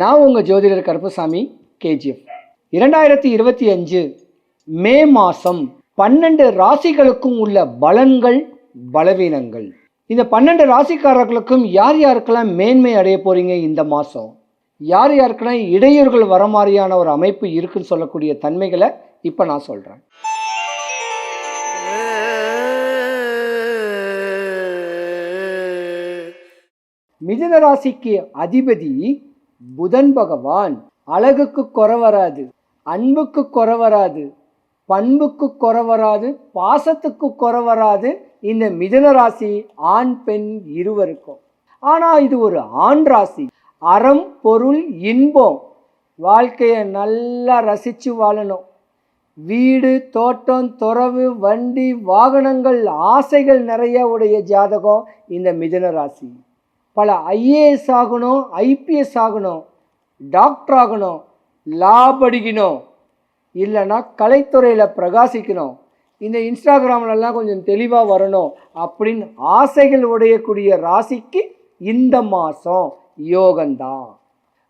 நான் உங்கள் ஜோதிடர் கருப்பசாமி கேஜிஎஃப். இரண்டாயிரத்தி இருபத்தி அஞ்சு மே மாதம் பன்னெண்டு ராசிகளுக்கும் உள்ள பலன்கள் பலவீனங்கள். இந்த பன்னெண்டு ராசிக்காரர்களுக்கும் யார் யாருக்கெல்லாம் மேன்மை அடைய போகிறீங்க இந்த மாதம் யார் யாருக்கெல்லாம் இடையூறுகள் வர மாதிரியான ஒரு அமைப்பு இருக்குன்னு சொல்லக்கூடிய தன்மைகளை இப்போ நான் சொல்கிறேன் மிதுன ராசிக்கு அதிபதி புதன் பகவான் அழகுக்கு குறை வராது அன்புக்கு குறை வராது பண்புக்கு குறை வராது பாசத்துக்கு குறை வராது. இந்த மிதுன ராசி ஆண் பெண் இருவருக்கும். ஆனால் இது ஒரு ஆண் ராசி. அறம் பொருள் இன்பம். வாழ்க்கையை நல்லா ரசித்து வாழணும். வீடு தோட்டம் துறவு வண்டி வாகனங்கள் ஆசைகள் நிறைய உடைய ஜாதகம் இந்த மிதுன ராசி. பல ஐஏஎஸ் ஆகணும் ஐபிஎஸ் ஆகணும் டாக்டர் ஆகணும் லா படிக்கணும் இல்லைன்னா கலைத்துறையில் பிரகாசிக்கணும். இந்த இன்ஸ்டாகிராம்லலாம் கொஞ்சம் தெளிவாக வரணும் அப்படின்னு ஆசைகள் உடையக்கூடிய ராசிக்கு இந்த மாதம் யோகந்தான்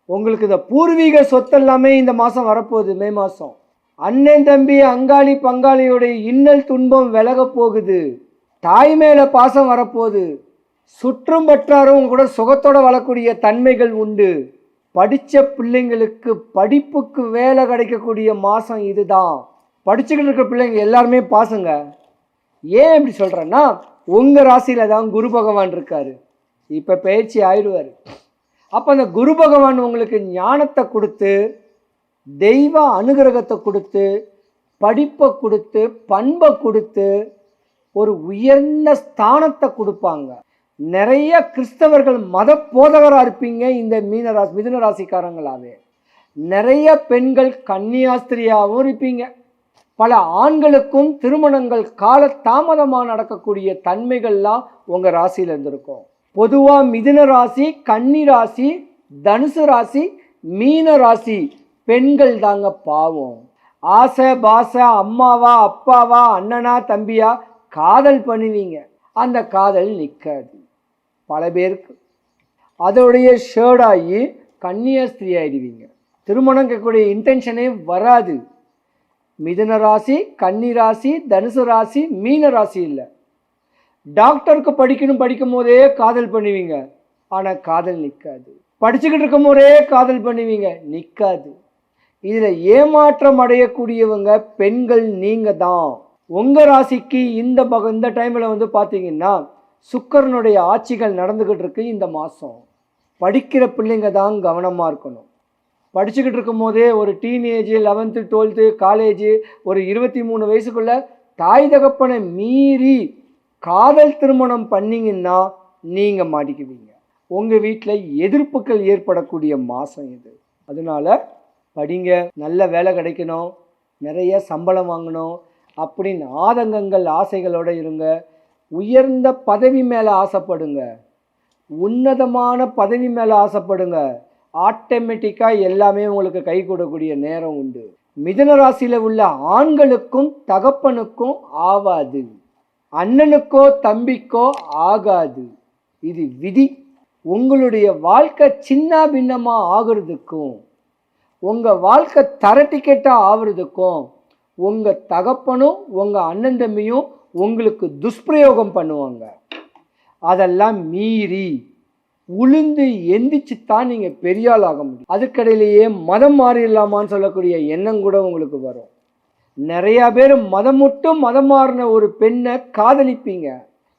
உங்களுக்கு இந்த பூர்வீக சொத்தெல்லாமே இந்த மாதம் வரப்போகுது மே மாதம் அண்ணன் தம்பி அங்காளி பங்காளியுடைய இன்னல் துன்பம் விலக போகுது. தாய் மேலே பாசம் வரப்போகுது. சுற்றும் பற்றாரும் கூட சுகத்தோடு வாழக்கூடிய தன்மைகள் உண்டு. படித்த பிள்ளைங்களுக்கு படிப்புக்கு வேலை கிடைக்கக்கூடிய மாதம் இதுதான். படிச்சுக்கிட்டு இருக்கிற பிள்ளைங்க எல்லாருமே பாசுங்க. ஏன் இப்படி சொல்கிறேன்னா உங்கள் ராசியில் தான் குரு பகவான் இருக்கார். இப்போ பயிற்சி ஆயிடுவார். அப்போ அந்த குரு பகவான் உங்களுக்கு ஞானத்தை கொடுத்து தெய்வ அனுகிரகத்தை கொடுத்து படிப்பை கொடுத்து பண்பை கொடுத்து ஒரு உயர்ந்த ஸ்தானத்தை கொடுப்பாங்க. நிறைய கிறிஸ்தவர்கள் மத போதகராக இருப்பீங்க இந்த மீனராசி மிதுன ராசிக்காரங்களாவே. நிறைய பெண்கள் கன்னியாஸ்திரியாகவும் இருப்பீங்க. பல ஆண்களுக்கும் திருமணங்கள் கால தாமதமாக நடக்கக்கூடிய தன்மைகள்லாம் உங்கள் ராசியில் இருந்திருக்கும். பொதுவாக மிதுன ராசி கன்னி ராசி தனுசு ராசி மீன ராசி பெண்கள் தாங்க பாவம். ஆசை பாசை அம்மாவா அப்பாவா அண்ணனா தம்பியா காதல் பண்ணுவீங்க. அந்த காதல் நிற்காது பல பேருக்கு. அதோடைய ஷேர்டாகி கன்னியாஸ்திரி ஆயிடுவீங்க. திருமணம் கேட்கக்கூடிய இன்டென்ஷனே வராது. மிதுன ராசி கன்னி ராசி தனுசு ராசி மீன ராசி இல்லை. டாக்டருக்கு படிக்கணும் படிக்கும் போதே காதல் பண்ணுவீங்க. ஆனால் காதல் நிற்காது படிச்சுக்கிட்டு இருக்கும் போதே காதல் பண்ணுவீங்க. நிற்காது இதில் ஏமாற்றம் அடையக்கூடியவங்க பெண்கள் நீங்கள் தான் உங்கள் ராசிக்கு இந்த பக இந்த டைமில் வந்து பார்த்தீங்கன்னா சுக்கரனுடைய ஆட்சிகள் நடந்துக்கிட்டு இருக்கு இந்த மாதம் படிக்கிற பிள்ளைங்க தான் கவனமாக இருக்கணும். படிச்சுக்கிட்டு இருக்கும் போதே ஒரு டீனேஜ் லெவன்த்து டுவெல்த்து காலேஜு ஒரு இருபத்தி மூணு வயசுக்குள்ளே தாய் தகப்பனை மீறி காதல் திருமணம் பண்ணீங்கன்னா நீங்கள் மாட்டிக்குவீங்க. உங்கள் வீட்டில் எதிர்ப்புகள் ஏற்படக்கூடிய மாதம் இது. அதனால படிங்க நல்ல வேலை கிடைக்கணும் நிறைய சம்பளம் வாங்கணும் அப்படின்னு ஆதங்கங்கள் ஆசைகளோடு இருங்க. உயர்ந்த பதவி மேலே ஆசைப்படுங்க. உன்னதமான பதவி மேலே ஆசைப்படுங்க. ஆட்டோமேட்டிக்காக எல்லாமே உங்களுக்கு கை கொடுக்கக்கூடிய நேரம் உண்டு. மிதன ராசியில் உள்ள ஆண்களுக்கும் தகப்பனுக்கும் ஆவாது. அண்ணனுக்கோ தம்பிக்கோ ஆகாது. இது விதி. உங்களுடைய வாழ்க்கை சின்ன பின்னமாக ஆகிறதுக்கும் உங்கள் வாழ்க்கை தர டிக்கெட்டாக ஆகிறதுக்கும் உங்கள் தகப்பனும் உங்கள் அண்ணன் தம்பியும் உங்களுக்கு துஷ்பிரயோகம் பண்ணுவாங்க. அதெல்லாம் மீறி உளுந்து எந்திரிச்சு தான் நீங்கள் பெரியால் ஆக முடியும். அதுக்கடையிலேயே மதம் மாறிடலாமான்னு சொல்லக்கூடிய எண்ணம் கூட உங்களுக்கு வரும். நிறையா பேர் மதம் மட்டும் மதம் மாறின ஒரு பெண்ணை காதலிப்பீங்க.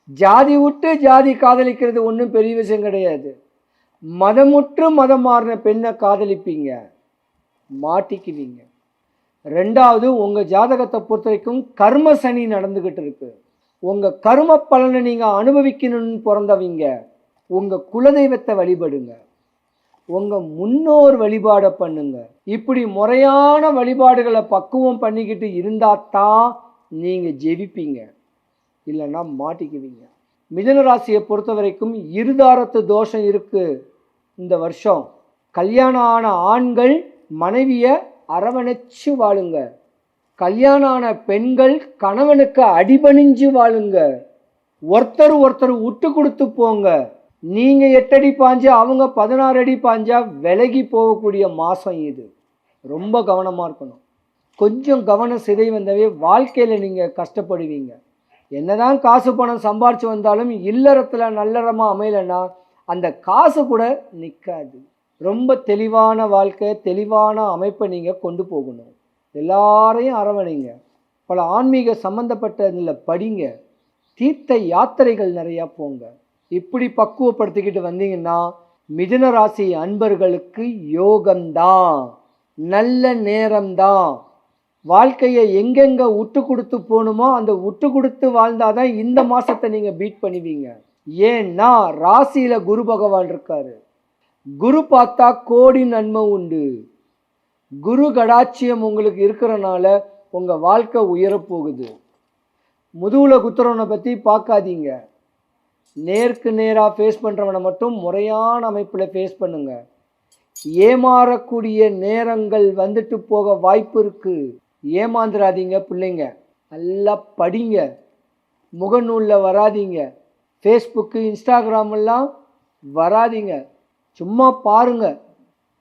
ஜாதி விட்டு ஜாதி காதலிக்கிறது ஒன்றும் பெரிய விஷயம் கிடையாது. மதம் மதம் மாறின பெண்ணை காதலிப்பீங்க. மாட்டிக்குவீங்க. ரெண்டாவது உங்கள் ஜாதகத்தை பொறுத்த வரைக்கும் கர்ம சனி நடந்துக்கிட்டு இருக்கு. உங்கள் கர்ம பலனை நீங்கள் அனுபவிக்கணும்னு பிறந்தவங்க உங்கள் குலதெய்வத்தை வழிபடுங்க. உங்கள் முன்னோர் வழிபாடை பண்ணுங்க. இப்படி முறையான வழிபாடுகளை பக்குவம் பண்ணிக்கிட்டு இருந்தால் தான் நீங்கள் ஜெபிப்பீங்க. இல்லைன்னா மாட்டிக்குவீங்க. மிதன ராசியை பொறுத்த வரைக்கும் இருதாரத்து தோஷம் இருக்குது இந்த வருஷம். கல்யாணம் ஆன ஆண்கள் மனைவியை அரவணைச்சு வாழுங்க. கல்யாணம் ஆன பெண்கள் கணவனுக்கு அடிபணிஞ்சு வாழுங்க. ஒருத்தர் ஒருத்தர் விட்டு கொடுத்து போங்க. நீங்கள் எட்டடி பாஞ்சா அவங்க பதினாறு அடி பாஞ்சா விலகி போகக்கூடிய மாதம் இது. ரொம்ப கவனமாக இருக்கணும். கொஞ்சம் கவனம் சிதை வந்தவே வாழ்க்கையில் நீங்கள் கஷ்டப்படுவீங்க. என்னதான் காசு பணம் சம்பாரித்து வந்தாலும் இல்லறத்தில் நல்லறமாக அமையலைன்னா அந்த காசு கூட நிற்காது ரொம்ப தெளிவான வாழ்க்கை தெளிவான அமைப்பை நீங்கள் கொண்டு போகணும். எல்லாரையும் அரவணைங்க. பல ஆன்மீக சம்மந்தப்பட்டதில் படிங்க. தீர்த்த யாத்திரைகள் நிறையா போங்க. இப்படி பக்குவப்படுத்திக்கிட்டு வந்தீங்கன்னா மிதுன ராசி அன்பர்களுக்கு யோகம்தான். நல்ல நேரம்தான். வாழ்க்கையை எங்கெங்கே விட்டு கொடுத்து போகணுமோ அந்த விட்டு கொடுத்து வாழ்ந்தாதான் இந்த மாதத்தை நீங்கள் பீட் பண்ணுவீங்க. ஏன்னா ராசியில் குரு பகவான் இருக்காரு. குரு பார்த்தா கோடி நன்மை உண்டு. குரு கடாட்சியம் உங்களுக்கு இருக்கிறனால உங்கள் வாழ்க்கை உயரப் போகுது. குத்துறவனை பற்றி பார்க்காதீங்க. நேருக்கு நேராக ஃபேஸ் பண்ணுறவனை மட்டும் முறையான அமைப்பில் ஃபேஸ் பண்ணுங்க. ஏமாறக்கூடிய நேரங்கள் வந்துட்டு போக வாய்ப்பு இருக்குது ஏமாந்துடாதீங்க பிள்ளைங்க. நல்லா படிங்க. முகநூலில் வராதீங்க. ஃபேஸ்புக்கு இன்ஸ்டாகிராமெல்லாம் வராதிங்க வராதீங்க. சும்மா பாருங்க.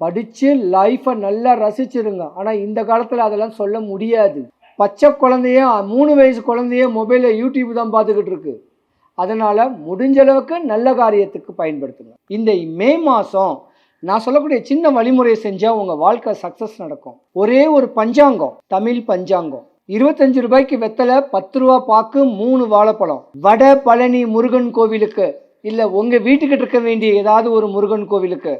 படித்து லைஃப்பை நல்லா ரசிச்சிருங்க. ஆனால் இந்த காலத்தில் அதெல்லாம் சொல்ல முடியாது. பச்சை குழந்தைய மூணு வயசு குழந்தைய மொபைலில் யூடியூப் தான் பார்த்துக்கிட்டு இருக்கு. அதனால் முடிஞ்ச அளவுக்கு நல்ல காரியத்துக்கு பயன்படுத்துங்க. இந்த மே மாதம் நான் சொல்லக்கூடிய சின்ன வழிமுறையை செஞ்சால் உங்கள் வாழ்க்கை சக்ஸஸ் நடக்கும். ஒரே ஒரு பஞ்சாங்கம் தமிழ் பஞ்சாங்கம். இருபத்தஞ்சு ரூபாய்க்கு வெத்தலை பத்து ரூபா பாக்கு மூணு வாழைப்பழம். வட பழனி முருகன் கோவிலுக்கு. இல்லை உங்கள் வீட்டுக்கிட்ட இருக்க வேண்டிய ஏதாவது ஒரு முருகன் கோவிலுக்கு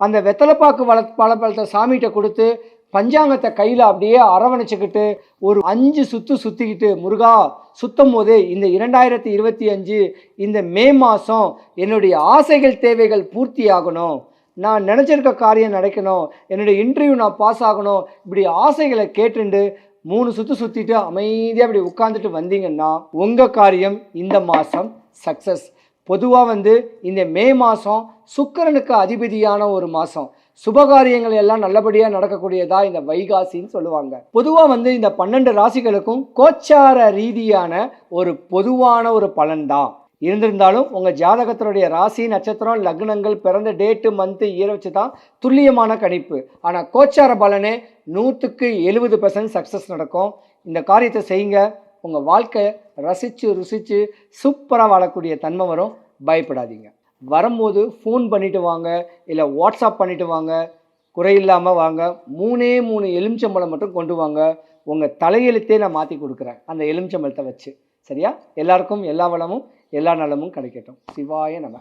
அந்த வெத்தலைப்பாக்கு வள பழப்பழத்தை சாமிகிட்ட கொடுத்து பஞ்சாங்கத்தை கையில் அப்படியே அரவணைச்சிக்கிட்டு ஒரு அஞ்சு சுற்று சுற்றிக்கிட்டு முருகா சுத்தும் போது இந்த இரண்டாயிரத்தி இருபத்தி அஞ்சு இந்த மே மாதம் என்னுடைய ஆசைகள் தேவைகள் பூர்த்தி ஆகணும் நான் நினச்சிருக்க காரியம் நடக்கணும். என்னுடைய இன்டர்வியூ நான் பாஸ் ஆகணும். இப்படி ஆசைகளை கேட்டுண்டு மூணு சுற்று சுற்றிட்டு அமைதியாக இப்படி உட்காந்துட்டு வந்தீங்கன்னா உங்கள் காரியம் இந்த மாதம் சக்ஸஸ் பொதுவாக வந்து இந்த மே மாதம் சுக்கிரனுக்கு அதிபதியான ஒரு மாதம் சுபகாரியங்கள் எல்லாம் நல்லபடியாக நடக்கக்கூடியதா இந்த வைகாசின்னு சொல்லுவாங்க. பொதுவாக வந்து இந்த பன்னெண்டு ராசிகளுக்கும் கோச்சார ரீதியான ஒரு பொதுவான ஒரு பலன்தான் இருந்திருந்தாலும் உங்கள் ஜாதகத்தினுடைய ராசி நட்சத்திரம் லக்னங்கள் பிறந்த டேட்டு மந்த்து இயர் வச்சு தான் துல்லியமான கணிப்பு. ஆனால் கோச்சார பலனே நூற்றுக்கு எழுபது பர்சன்ட் சக்ஸஸ் நடக்கும். இந்த காரியத்தை செய்யுங்க. உங்கள் வாழ்க்கை ரசித்து ருசித்து சூப்பராக வாழக்கூடிய தன்மை வரும். பயப்படாதீங்க. வரும்போது ஃபோன் பண்ணிவிட்டு வாங்க இல்லை வாட்ஸ்அப் பண்ணிவிட்டு வாங்க குறையில்லாமல் வாங்க. மூணே மூணு எலுமிச்சம்பழம் மட்டும் கொண்டு வாங்க. உங்கள் தலையெழுத்தே நான் மாற்றி கொடுக்குறேன். அந்த எலுமிச்சம்பழத்தை வச்சு. சரியா? எல்லாருக்கும் எல்லா வளமும் எல்லா நலமும் கிடைக்கட்டும். சிவாய நம்ம